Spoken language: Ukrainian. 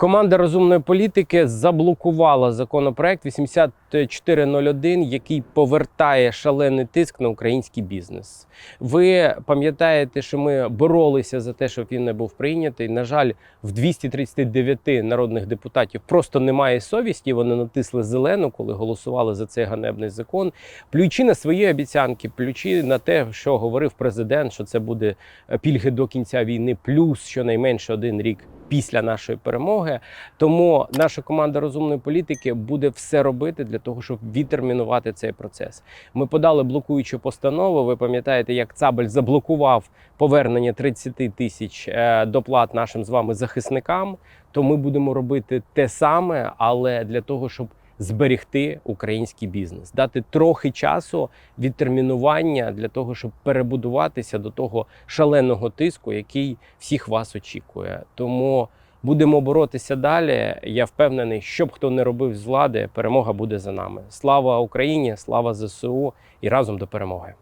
Команда розумної політики заблокувала законопроект 8401, який повертає шалений тиск на український бізнес. Ви пам'ятаєте, що ми боролися за те, щоб він не був прийнятий. На жаль, в 239 народних депутатів просто немає совісті. Вони натисли зелену, коли голосували за цей ганебний закон, плюючи на свої обіцянки, плюючи на те, що говорив президент, що це буде пільги до кінця війни, плюс щонайменше один рік після нашої перемоги. Тому наша команда розумної політики буде все робити для того, щоб відтермінувати цей процес. Ми подали блокуючу постанову. Ви пам'ятаєте, як Цабель заблокував повернення 30 тисяч е, доплат нашим з вами захисникам. То ми будемо робити те саме, але для того, щоб зберегти український бізнес, дати трохи часу відтермінування для того, щоб перебудуватися до того шаленого тиску, який всіх вас очікує. Тому будемо боротися далі. Я впевнений, що б хто не робив з влади, перемога буде за нами. Слава Україні, слава ЗСУ і разом до перемоги.